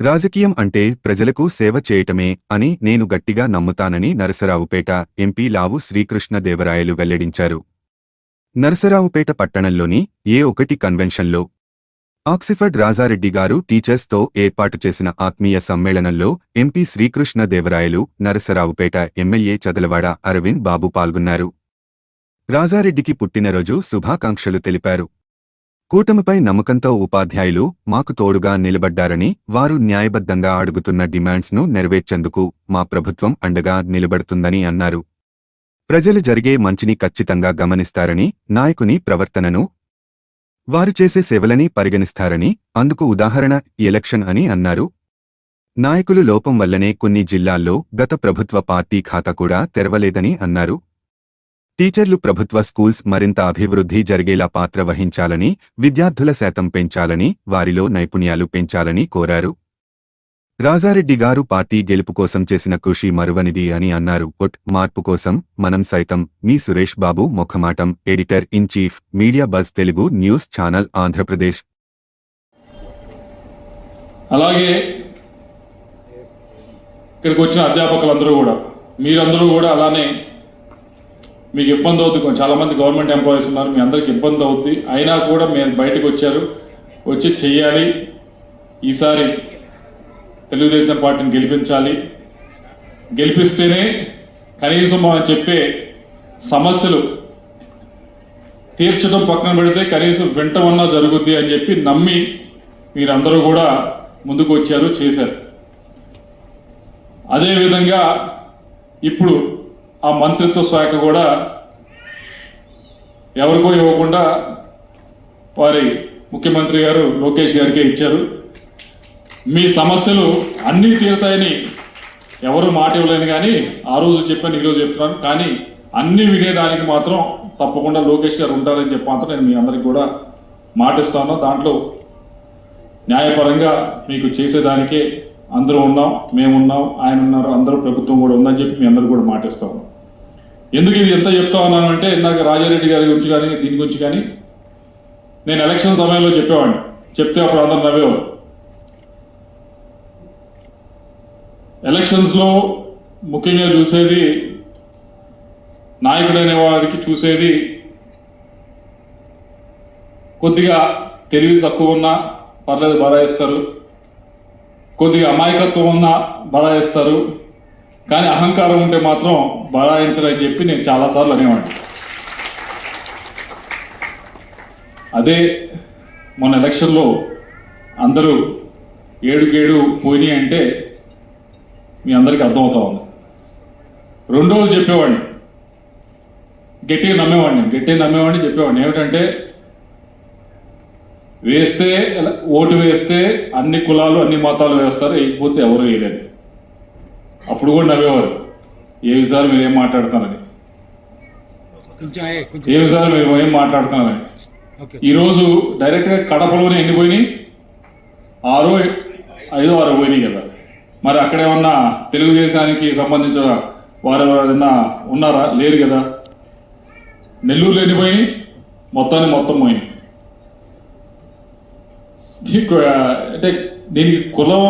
రాజకీయం అంటే ప్రజలకు సేవ చేయటమే అని నేను గట్టిగా నమ్ముతానని నరసరావుపేట ఎంపీ లావు శ్రీకృష్ణదేవరాయలు వెల్లడించారు. నరసరావుపేట పట్టణంలోని ఏ ఒకటి కన్వెన్షన్లో ఆక్సిఫర్డ్ రాజారెడ్డి గారు టీచర్స్తో ఏర్పాటు చేసిన ఆత్మీయ సమ్మేళనంలో ఎంపీ శ్రీకృష్ణదేవరాయలు నరసరావుపేట ఎమ్మెల్యే చదలవాడ అరవింద్ బాబు పాల్గొన్నారు. రాజారెడ్డికి పుట్టినరోజు శుభాకాంక్షలు తెలిపారు. కూటమిపై నమ్మకంతో ఉపాధ్యాయులు మాకు తోడుగా నిలబడ్డారని వారు న్యాయబద్ధంగా అడుగుతున్న డిమాండ్స్ను నెరవేర్చేందుకు మా ప్రభుత్వం అండగా నిలబడుతుందని అన్నారు. ప్రజలు జరిగే మంచిని ఖచ్చితంగా గమనిస్తారని నాయకుని ప్రవర్తనను వారు చేసే సేవలని పరిగణిస్తారని అందుకు ఉదాహరణ ఎలక్షన్ అని అన్నారు. నాయకులు లోపం వల్లనే కొన్ని జిల్లాల్లో గత ప్రభుత్వ పార్టీ ఖాతా కూడా తెరవలేదని అన్నారు. టీచర్లు ప్రభుత్వ స్కూల్స్ మరింత అభివృద్ధి జరిగేలా పాత్ర వహించాలని విద్యార్థుల శాతం పెంచాలని వారిలో నైపుణ్యాలు పెంచాలని కోరారు. రాజారెడ్డి గారు పార్టీ గెలుపు కోసం చేసిన కృషి మరువనిది అని అన్నారు. కొట్ మార్పు కోసం మనం సైతం మీ Suresh Babu Mukhamatam editor in chief media buzz Telugu news channel Andhra Pradesh. అలాగే ఇక్కడికి వచ్చిన అధ్యాపకులందరూ కూడా మీరందరూ కూడా అలానే మీకు ఇబ్బంది అవుతుంది. చాలామంది గవర్నమెంట్ ఎంప్లాయీస్ ఉన్నారు. మీ అందరికి ఇబ్బంది అవుతుంది. అయినా కూడా మేము బయటకు వచ్చారు. వచ్చి చెయ్యాలి. ఈసారి తెలుగుదేశం పార్టీని గెలిపించాలి. గెలిపిస్తేనే కనీసం మనం చెప్పే సమస్యలు తీర్చడం పక్కన పెడితే కనీసం వింటమన్నా జరుగుద్ది అని చెప్పి నమ్మి మీరందరూ కూడా ముందుకు వచ్చారు చేశారు. అదేవిధంగా ఇప్పుడు ఆ మంత్రిత్వ శాఖ కూడా ఎవరికో ఇవ్వకుండా వారి ముఖ్యమంత్రి గారు లోకేష్ గారికే ఇచ్చారు. మీ సమస్యలు అన్నీ తీరుతాయని ఎవరు మాట ఇవ్వలేదు కానీ ఆ రోజు చెప్పాను ఈరోజు చెప్తున్నాను. కానీ అన్ని వినేదానికి మాత్రం తప్పకుండా లోకేష్ గారు ఉంటారని చెప్పి మాత్రం నేను మీ అందరికి కూడా మాటిస్తాను. దాంట్లో న్యాయపరంగా మీకు చేసేదానికే అందరూ ఉన్నాం మేము ఉన్నాం ఆయన ఉన్నారు అందరూ ప్రభుత్వం కూడా ఉందని చెప్పి మీ అందరూ కూడా మాటిస్తాం ఎందుకు ఇది ఎంత చెప్తా ఉన్నానంటే ఇందాక రాజారెడ్డి గారి గురించి కానీ దీని గురించి కానీ నేను ఎలక్షన్ సమయంలో చెప్పేవాడిని. చెప్తే అప్పుడు అందరు నవ్వేవారు. ఎలక్షన్స్లో ముఖ్యంగా చూసేది నాయకుడైన వారికి చూసేది కొద్దిగా తెలివి తక్కువ ఉన్నా పర్లేదు బరాయిస్తారు కొద్దిగా అమాయకత్వం ఉన్నా బరాయిస్తారు కానీ అహంకారం ఉంటే మాత్రం బరాయించరని చెప్పి నేను చాలాసార్లు అనేవాడిని. అదే మొన్న ఎలక్షన్లో అందరూ ఏడుకేడు పోయినాయి అంటే మీ అందరికీ అర్థమవుతా ఉంది. రెండు రోజులు చెప్పేవాడిని. గట్టిగా నమ్మేవాడిని. గట్టిగా నమ్మేవాడిని చెప్పేవాడిని. ఏమిటంటే వేస్తే ఓటు వేస్తే అన్ని కులాలు అన్ని మతాలు వేస్తారు వేయకపోతే ఎవరు వేయలేరు. అప్పుడు కూడా నవ్వేవారు. ఏ విషయాలు మీరు ఏం మాట్లాడుతున్నారని? కొంచెం ఏ విషయాలు మీరు ఏం మాట్లాడుతున్నారని? ఈరోజు డైరెక్ట్గా కడపలోనే ఎన్ని పోయినాయి? ఆరు ఐదు ఆరు పోయినాయి కదా. మరి అక్కడ ఏమన్నా తెలుగుదేశానికి సంబంధించిన వారు ఎవరైనా ఉన్నారా? లేరు కదా. నెల్లూరులో ఎన్ని పోయినాయి? మొత్తాన్ని మొత్తం పోయినాయి. దీనికి, అంటే దీనికి కులం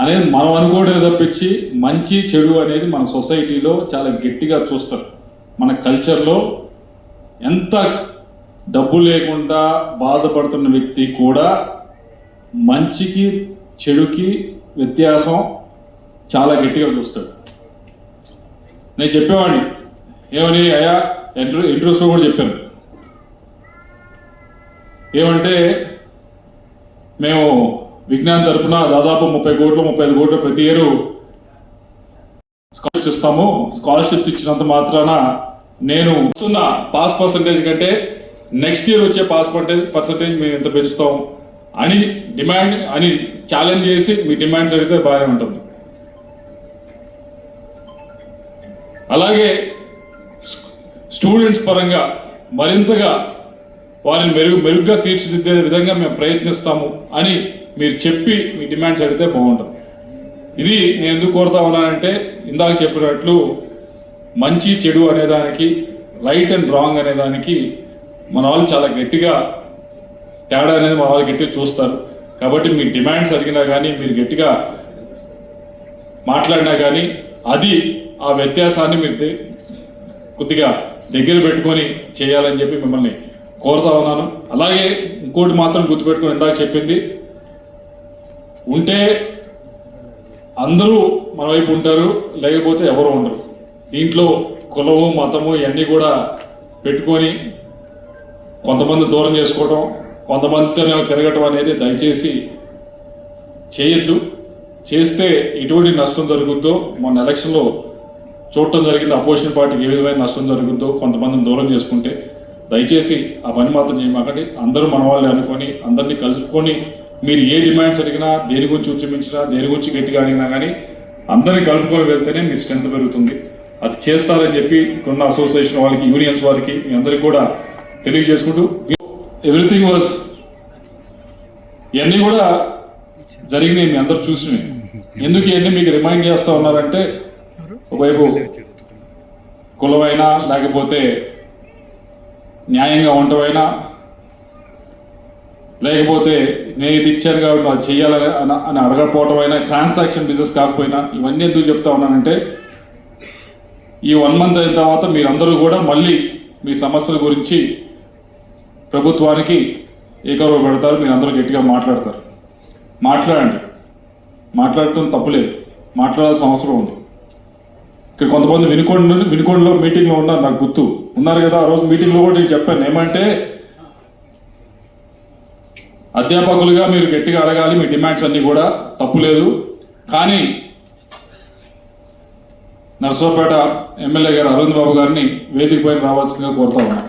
అనేది మనం అనుకోవడం తప్పించి మంచి చెడు అనేది మన సొసైటీలో చాలా గట్టిగా చూస్తారు. మన కల్చర్లో ఎంత డబ్బు లేకుండా బాధపడుతున్న వ్యక్తి కూడా మంచికి చెడుకి వ్యత్యాసం చాలా గట్టిగా చూస్తాడు. నేను చెప్పేవాడిని. ఏమని అయా ఇంట్రో ఇంట్రెస్ట్లో కూడా చెప్పాను. ఏమంటే మేము విజ్ఞాన్ తరపున దాదాపు ముప్పై కోట్లు ముప్పై ఐదు కోట్లు ప్రతి ఇయర్ స్కాలర్షిప్స్ ఇస్తాము. స్కాలర్షిప్స్ ఇచ్చినంత మాత్రాన నేను వస్తున్న పాస్ పర్సంటేజ్ కంటే నెక్స్ట్ ఇయర్ వచ్చే పాస్ పర్సంటేజ్ పర్సంటేజ్ మేము ఎంత పెంచుతాం అని డిమాండ్ అని ఛాలెంజ్ చేసి మీ డిమాండ్స్ అడిగితే బాగానే ఉంటుంది. అలాగే స్టూడెంట్స్ పరంగా మరింతగా వారిని మెరుగు మెరుగ్గా తీర్చిదిద్దే విధంగా మేము ప్రయత్నిస్తాము అని మీరు చెప్పి మీ డిమాండ్స్ అడిగితే బాగుంటుంది. ఇది నేను ఎందుకు కోరుతా ఉన్నానంటే ఇందాక చెప్పినట్లు మంచి చెడు అనేదానికి రైట్ అండ్ రాంగ్ అనేదానికి మన వాళ్ళు చాలా గట్టిగా తేడా అనేది మన వాళ్ళు గట్టిగా చూస్తారు. కాబట్టి మీ డిమాండ్స్ అడిగినా కానీ మీరు గట్టిగా మాట్లాడినా కానీ అది ఆ వ్యత్యాసాన్ని మీరు కొద్దిగా దగ్గర పెట్టుకొని చేయాలని చెప్పి మిమ్మల్ని కోరుతా ఉన్నాను. అలాగే ఇంకోటి మాత్రం గుర్తుపెట్టుకుని ఇందాక చెప్పింది. ఉంటే అందరూ మన వైపు ఉంటారు లేకపోతే ఎవరు ఉండరు. దీంట్లో కులము మతము ఇవన్నీ కూడా పెట్టుకొని కొంతమంది దూరం చేసుకోవడం కొంతమందితో తిరగటం అనేది దయచేసి చేయొద్దు. చేస్తే ఎటువంటి నష్టం జరుగుద్దో మొన్న ఎలక్షన్లో చూడటం జరిగింది. అపోజిషన్ పార్టీకి ఏ విధమైన నష్టం జరుగుద్దో కొంతమందిని దూరం చేసుకుంటే దయచేసి ఆ పని మాత్రం చేయమాకండి. అందరూ మన వాళ్ళని అనుకొని అందరినీ కలుపుకొని మీరు ఏ డిమాండ్స్ అడిగినా దేని గురించి ఉద్యమించినా దేని గురించి గట్టిగా అడిగినా కానీ అందరినీ కలుపుకొని వెళ్తేనే మీ స్ట్రెంత్ పెరుగుతుంది. అది చేస్తారని చెప్పి కొన్న అసోసియేషన్ వాళ్ళకి యూనియన్స్ వారికి మీ అందరికి కూడా తెలియజేసుకుంటూ ఎవ్రీథింగ్ వాజ్ ఇవన్నీ కూడా జరిగినాయి మీ అందరు చూసినవి. ఎందుకు ఇవన్నీ మీకు రిమైండ్ చేస్తా ఉన్నారంటే ఒకవైపు కులమైనా లేకపోతే న్యాయంగా ఉండవైనా లేకపోతే నేను ఇది ఇచ్చాను కాబట్టి అది చెయ్యాలని అని- అడగకపోవటం అయినా ట్రాన్సాక్షన్ బిజినెస్ కాకపోయినా ఇవన్నీ ఎందుకు చెప్తా ఉన్నానంటే ఈ వన్ మంత్ అయిన తర్వాత మీరందరూ కూడా మళ్ళీ మీ సమస్యల గురించి ప్రభుత్వానికి ఏకరవ పెడతారు మీరు అందరూ గట్టిగా మాట్లాడతారు. మాట్లాడండి. మాట్లాడటం తప్పులేదు. మాట్లాడాల్సిన అవసరం ఉంది. ఇక్కడ కొంతమంది వినుకొండ నుండి వినుకొండలో మీటింగ్లో ఉన్నారు నాకు గుర్తు. ఉన్నారు కదా ఆ రోజు మీటింగ్లో కూడా నేను చెప్పాను. ఏమంటే అధ్యాపకులుగా మీరు గట్టిగా అడగాలి మీ డిమాండ్స్ అన్నీ కూడా తప్పు లేదు. కానీ నర్సోపేట ఎమ్మెల్యే గారు అరుణ్ బాబు గారిని వేదిక పైన రావాల్సిందిగా కోరుతా ఉన్నాను.